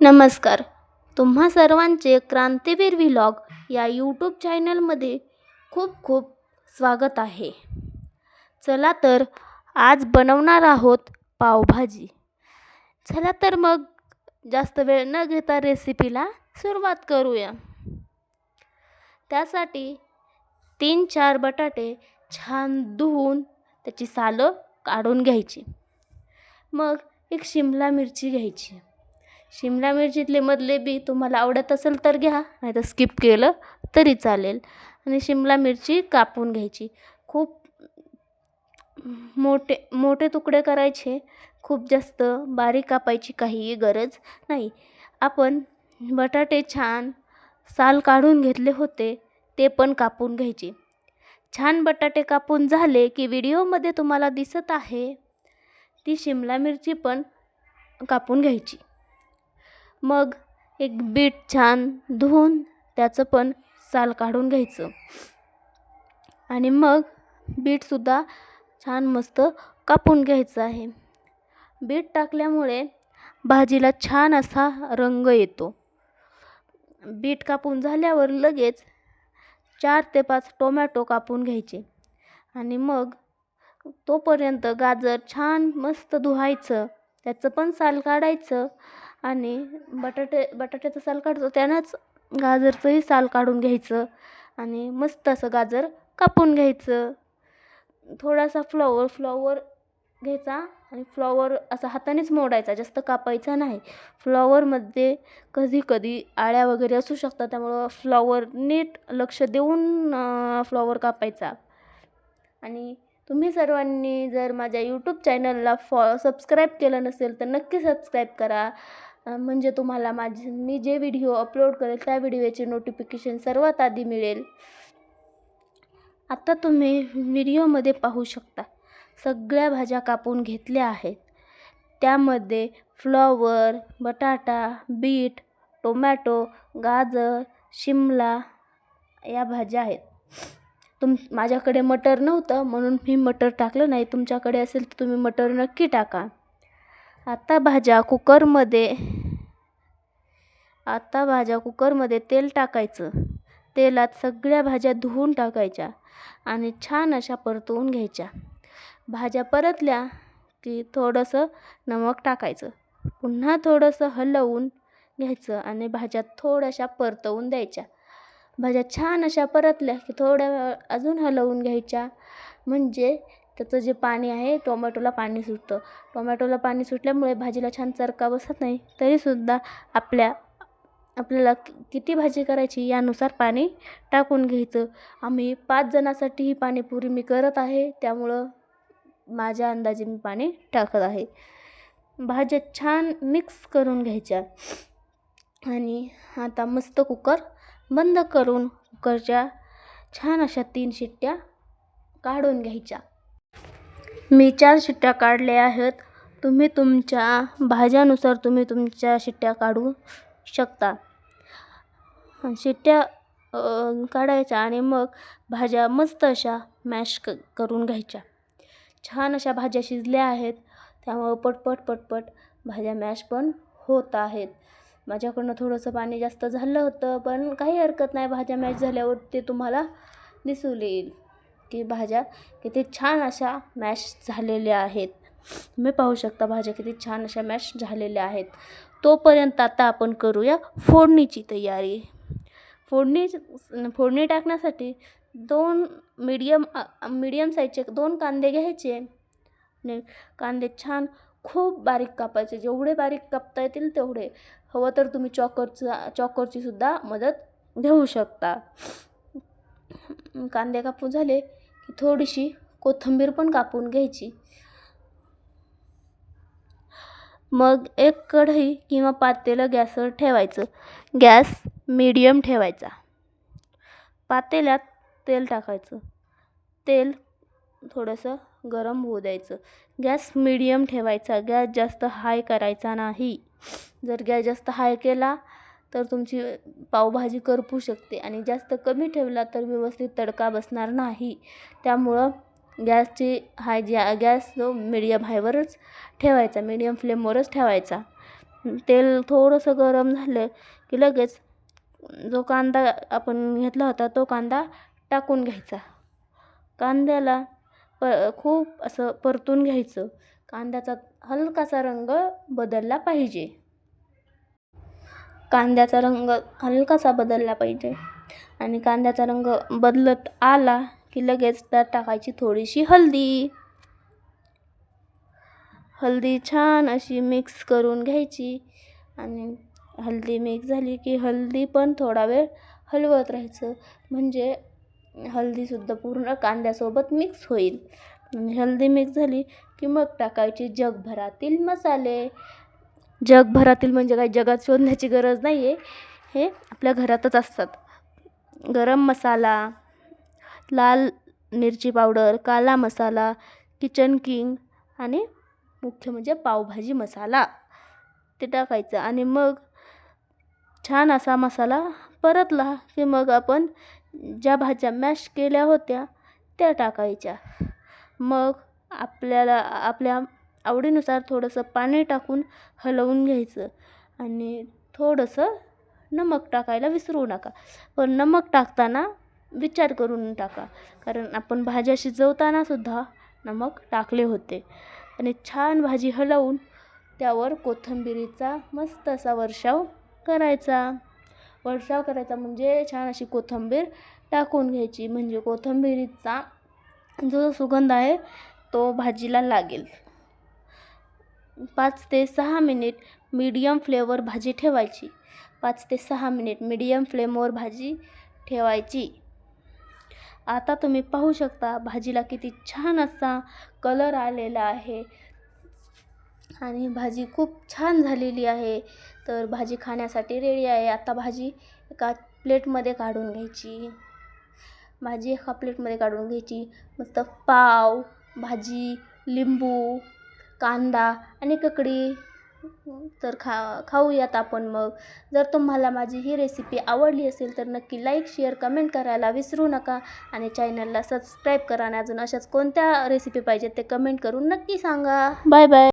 नमस्कार. तुम्हा सर्वांचे क्रांतीवीर व्हिलॉग या यूट्यूब चॅनलमध्ये खूप खूप स्वागत आहे. चला तर आज बनवणार आहोत पावभाजी. चला तर मग जास्त वेळ न घेता रेसिपीला सुरुवात करूया. त्यासाठी तीन चार बटाटे छान धुवून त्याची सालं काढून घ्यायची. मग एक शिमला मिरची घ्यायची. शिमला मिरचीतले मधले बी तुम्हाला आवडत असेल तर घ्या नाही तर स्किप केलं तरी चालेल. आणि शिमला मिरची कापून घ्यायची. खूप मोठे मोठे तुकडे करायचे. खूप जास्त बारीक कापायची काहीही गरज नाही. आपण बटाटे छान साल काढून घेतले होते ते पण कापून घ्यायचे. छान बटाटे कापून झाले की व्हिडिओमध्ये तुम्हाला दिसत आहे. ती शिमला मिरची पण कापून घ्यायची. मग एक बीट छान धुवून त्याचं पण साल काढून घ्यायचं. आणि मग बीटसुद्धा छान मस्त कापून घ्यायचं आहे. बीट टाकल्यामुळे भाजीला छान असा रंग येतो. बीट कापून झाल्यावर लगेच चार ते पाच टोमॅटो कापून घ्यायचे. आणि मग तोपर्यंत गाजर छान मस्त धुवायचं. त्याचं पण साल काढायचं. आणि बटाटे बटाट्याचं साल काढतो त्यानंच गाजरचंही साल काढून घ्यायचं आणि मस्त असं गाजर कापून घ्यायचं. थोडासा फ्लॉवर फ्लॉवर घ्यायचा आणि फ्लॉवर असा हातानेच मोडायचा जास्त कापायचा नाही. फ्लॉवरमध्ये कधी कधी आळ्या वगैरे असू शकतात त्यामुळं फ्लॉवर नीट लक्ष देऊन फ्लॉवर कापायचा. आणि तुम्ही सर्वांनी जर माझ्या यूट्यूब चॅनलला फॉ सबस्क्राईब केलं नसेल तर नक्की सबस्क्राईब करा. म्हणजे तुम्हाला माझे मी जे व्हिडिओ अपलोड करेल त्या व्हिडिओचे नोटिफिकेशन सर्वात आधी मिळेल. आता तुम्ही व्हिडिओमध्ये पाहू शकता सगळ्या भाज्या कापून घेतल्या आहेत. त्यामध्ये फ्लॉवर बटाटा बीट टोमॅटो गाजर शिमला या भाज्या आहेत. तुम माझ्याकडे मटर नव्हतं म्हणून मी मटर टाकलं नाही. तुमच्याकडे असेल तर तुम्ही मटर नक्की टाका. आता भाज्या कुकरमध्ये आता भाज्या कुकरमध्ये तेल टाकायचं. तेलात सगळ्या भाज्या धुवून टाकायच्या आणि छान अशा परतवून घ्यायच्या. भाज्या परतल्या की थोडंसं नमक टाकायचं. पुन्हा थोडंसं हलवून घ्यायचं आणि भाज्या थोड्याशा परतवून द्यायच्या. भाज्या छान अशा परतल्या की थोड्या वेळ अजून हलवून घ्यायच्या. म्हणजे त्याचं जे पाणी आहे टोमॅटोला पाणी सुटतं. टोमॅटोला पाणी सुटल्यामुळे भाजीला छान चरका बसत नाही. तरीसुद्धा आपल्या आपल्याला किती भाजी करायची यानुसार पाणी टाकून घ्यायचं. आम्ही पाच जणासाठी ही पाणीपुरी मी करत आहे त्यामुळं माझ्या अंदाजे मी पाणी टाकत आहे. भाज्या छान मिक्स करून घ्यायच्या. आणि आता मस्त कुकर बंद करून कुकरच्या छान अशा तीन शिट्ट्या काढून घ्यायच्या. मी चार शिट्ट्या काढल्या आहेत. तुम्ही तुमच्या भाज्यानुसार तुम्ही तुमच्या शिट्ट्या काढू शकता. शिट्ट्या काढायच्या आणि मग भाज्या मस्त अशा मॅश क करून घ्यायच्या. छान अशा भाज्या शिजल्या आहेत. त्यामुळं पटपट पटपट भाज्या मॅश पण होत आहेत. माझ्याकडनं थोडंसं पाणी जास्त झालं होतं पण काही हरकत नाही. भाज्या मॅश झाल्यावर ते तुम्हाला दिसून येईल की भाज्या किती छान अशा मॅश झालेल्या आहेत. तुम्ही पाहू शकता भाज्या किती छान अशा मॅश झालेल्या आहेत. तोपर्यंत आता आपण करूया फोडणीची तयारी. फोडणी फोडणी टाकण्यासाठी दोन मीडियम मीडियम साईजचे दोन कांदे घ्यायचे. आणि कांदे छान खूप बारीक कापायचे. जेवढे बारीक कापता येतील तेवढे. हवं तर तुम्ही चॉकरचा चॉकरची सुद्धा मदत घेऊ शकता. कांदे कापून झाले की थोडीशी कोथिंबीर पण कापून घ्यायची. मग एक कढई किंवा पातेलं गॅसवर ठेवायचं. गॅस मीडियम ठेवायचा. पातेल्यात तेल टाकायचं. तेल थोडंसं गरम होऊ द्यायचं. गॅस मीडियम ठेवायचा. गॅस जास्त हाय करायचा नाही. जर गॅस जास्त हाय केला तर तुमची पावभाजी करपू शकते आणि जास्त कमी ठेवला तर व्यवस्थित तडका बसणार नाही. त्यामुळं गॅसची हाय गॅस जो मिडियम हायवरच ठेवायचा. मिडियम फ्लेमवरच ठेवायचा. तेल थोडंसं गरम झालं की लगेच जो कांदा आपण घेतला होता तो कांदा टाकून घ्यायचा. कांद्याला प खूप असं परतून घ्यायचं. कांद्याचा हलकासा रंग बदलला पाहिजे. कांद्याचा रंग हलकासा बदलला पाहिजे. आणि कांद्याचा रंग बदलत आला की लगेच त्यात टाकायची थोडीशी हळदी हळदी छान अशी मिक्स करून घ्यायची. आणि हळदी मिक्स झाली की हळदी पण थोडा वेळ हलवत राहायचं. म्हणजे हळदीसुद्धा पूर्ण कांद्यासोबत मिक्स होईल. हल्दी हळदी मिक्स झाली की मग टाकायचे जगभरातील मसाले. जगभरातील म्हणजे काही जगात शोधण्याची गरज नाही आहे हे आपल्या घरातच असतात. गरम मसाला लाल मिरची पावडर काला मसाला किचन किंग आणि मुख्य म्हणजे पावभाजी मसाला. ते टाकायचं आणि मग छान असा मसाला परतला की मग आपण ज्या भाज्या मॅश केल्या होत्या त्या टाकायच्या. मग आपल्याला आपल्या आवडीनुसार थोडंसं पाणी टाकून हलवून घ्यायचं आणि थोडंसं नमक टाकायला विसरू नका. पण नमक टाकताना विचार करून टाका. कारण आपण भाज्या शिजवतानासुद्धा नमक टाकले होते. आणि छान भाजी हलवून त्यावर कोथिंबिरीचा मस्त असा वर्षाव करायचा. वर्षाव करायचा म्हणजे छान अशी कोथिंबीर टाकून घ्यायची. म्हणजे कोथिंबिरीचा जो सुगंध आहे तो भाजीला लागेल. पाच ते सहा मिनिट मीडियम फ्लेवर भाजी ठेवायची. पाच ते सहा मिनिट मीडियम फ्लेमवर भाजी ठेवायची. आता तुम्ही पाहू शकता भाजीला किती छान असा कलर आलेला आहे. आणि भाजी खूप छान झालेली आहे. तर भाजी खाण्यासाठी रेडी आहे. आता भाजी एका प्लेटमध्ये काढून घ्यायची. भाजी एका प्लेटमध्ये काढून घ्यायची. मस्त पाव भाजी लिंबू कांदा आणि ककडी. तर खा खाऊयात आपण मग. जर तुम्हाला माझी ही रेसिपी आवडली असेल तर नक्की लाईक शेअर कमेंट करायला विसरू नका आणि चॅनलला सबस्क्राईब करा आणि अजून अशाच कोणत्या रेसिपी पाहिजेत ते कमेंट करून नक्की सांगा. Bye bye